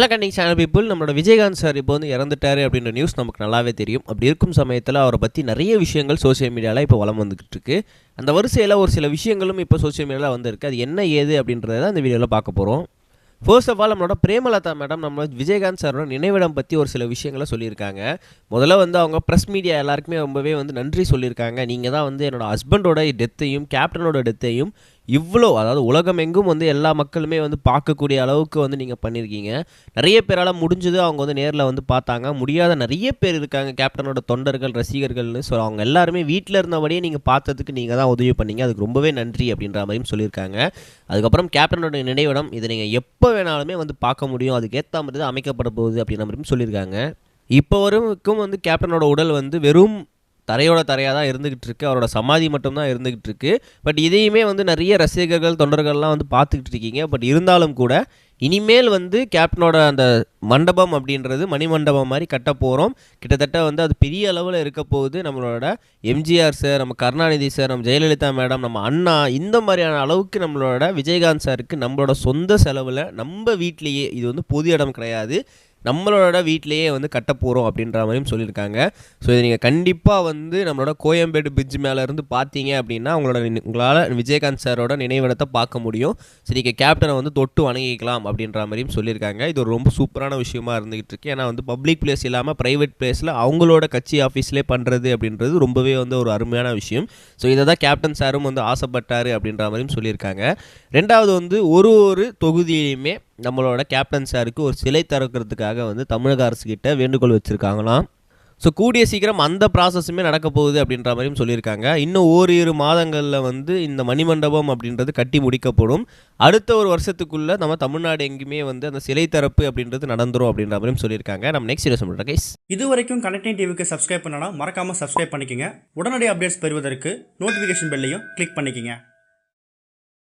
Hello கண்டிங் channel people நம்மளோட Vijayakanth sir இப்போ வந்து இறந்துட்டாரு அப்படின்ற நியூஸ் நமக்கு நல்லாவே தெரியும். அப்படி இருக்கும் சமயத்தில் அவரை பற்றி நிறைய விஷயங்கள் சோஷியல் மீடியாவில் இப்போ வளம் வந்துகிட்டு இருக்கு. அந்த வரிசையில் ஒரு சில விஷயங்களும் இப்போ சோஷியல் மீடியாவில் வந்திருக்கு. அது என்ன ஏது அப்படின்றத அந்த வீடியோவில் பார்க்க போகிறோம் ஃபர்ஸ்ட் ஆஃப் ஆல் நம்மளோட பிரேமலதா மேடம் நம்ம விஜயகாந்த் சாரோட நினைவிடம் பற்றி ஒரு சில விஷயங்களை சொல்லியிருக்காங்க. முதல்ல வந்து அவங்க ப்ரெஸ் மீடியா எல்லாருக்குமே ரொம்பவே வந்து நன்றி சொல்லியிருக்காங்க. நீங்கள் தான் வந்து என்னோடய ஹஸ்பண்டோட டெத்தையும் கேப்டனோட டெத்தையும் இவ்வளோ அதாவது உலகம் எங்கும் வந்து எல்லா மக்களுமே வந்து பார்க்கக்கூடிய அளவுக்கு வந்து நீங்கள் பண்ணியிருக்கீங்க நிறைய பேரால் முடிஞ்சது அவங்க வந்து நேரில் வந்து பார்த்தாங்க. முடியாத நிறைய பேர் இருக்காங்க. கேப்டனோட தொண்டர்கள் ரசிகர்கள்னு ஸோ அவங்க எல்லாருமே வீட்டில் இருந்தபடியே நீங்கள் பார்த்ததுக்கு நீங்கள் தான் உதவி பண்ணீங்க. அதுக்கு ரொம்பவே நன்றி அப்படின்ற மாதிரியும் சொல்லியிருக்காங்க. அதுக்கப்புறம் கேப்டனோட நினைவிடம் இதை நீங்கள் எப்போ வேணாலுமே வந்து பார்க்க முடியும். அதுக்கேற்ற மாதிரி தான் அமைக்கப்பட போகுது அப்படின்ற மாதிரியும் சொல்லியிருக்காங்க. இப்போ வரைக்கும் வந்து கேப்டனோட உடல் வந்து வெறும் தரையோட தரையாக தான் இருந்துக்கிட்டு இருக்கு. அவரோட சமாதி மட்டும்தான் இருந்துக்கிட்டு இருக்கு. பட் இதையுமே வந்து நிறைய ரசிகர்கள் தொண்டர்கள்லாம் வந்து பார்த்துக்கிட்டு இருக்கீங்க. பட் இருந்தாலும் கூட இனிமேல் வந்து கேப்டனோட அந்த மண்டபம் அப்படின்றது மணிமண்டபம் மாதிரி கட்ட போகிறோம் கிட்டத்தட்ட வந்து அது பெரிய அளவில் இருக்க போகுது. நம்மளோட எம்ஜிஆர் சார் நம்ம கருணாநிதி சார் நம்ம ஜெயலலிதா மேடம் நம்ம அண்ணா இந்த மாதிரியான அளவுக்கு நம்மளோட விஜயகாந்த் சாருக்கு நம்மளோட சொந்த செலவில் நம்ம வீட்லேயே இது வந்து பொது இடம் கிடையாது. நம்மளோட வீட்டிலேயே வந்து கட்ட போகிறோம் அப்படின்ற மாதிரியும் சொல்லியிருக்காங்க. ஸோ இதை நீங்கள் கண்டிப்பாக வந்து நம்மளோட கோயம்பேடு பிரிட்ஜ் மேலேருந்து பார்த்தீங்க அப்படின்னா உங்களோட உங்களால் விஜயகாந்த் சாரோட நினைவிடத்தை பார்க்க முடியும். சரி நீங்கள் கேப்டனை வந்து தொட்டு வணங்கிக்கலாம் அப்படின்ற மாதிரியும் சொல்லியிருக்காங்க. இது ஒரு ரொம்ப சூப்பரான விஷயமா இருந்துகிட்டு இருக்கு. ஏன்னா வந்து பப்ளிக் பிளேஸ் இல்லாமல் ப்ரைவேட் பிளேஸில் அவங்களோட கட்சி ஆஃபீஸ்லேயே பண்ணுறது அப்படின்றது ரொம்பவே வந்து ஒரு அருமையான விஷயம். ஸோ இதை தான் கேப்டன் சாரும் வந்து ஆசைப்பட்டார் அப்படின்ற மாதிரியும் சொல்லியிருக்காங்க. ரெண்டாவது வந்து ஒரு ஒரு தொகுதியிலையுமே நம்மளோட கேப்டன் சாருக்கு ஒரு சிலை திறக்கிறதுக்காக வந்து தமிழக அரசு வேண்டுகோள் வச்சுருக்காங்களாம். ஸோ கூடிய சீக்கிரம் அந்த ப்ராசஸுமே நடக்க போகுது அப்படின்ற மாதிரியும் சொல்லியிருக்காங்க. இன்னும் ஓரிரு மாதங்களில் வந்து இந்த மணிமண்டபம் அப்படின்றது கட்டி முடிக்கப்படும். அடுத்த ஒரு வருஷத்துக்குள்ளே நம்ம தமிழ்நாடு எங்கேயுமே வந்து அந்த சிலை திறப்பு அப்படின்றது நடந்துரும் அப்படின்ற மாதிரியும் சொல்லியிருக்காங்க. நம்ம நெக்ஸ்ட் வீடியோ சொல்கிறோம் கைஸ் இது வரைக்கும் கனெக்டிங் டிவிக்கு சப்ஸ்கிரைப் பண்ணனா மறக்காமல் சப்ஸ்கிரைப் பண்ணிக்கங்க. உடனடி அப்டேட்ஸ் பெறுவதற்கு நோட்டிஃபிகேஷன் பெல்லையும் கிளிக் பண்ணிக்கோங்க.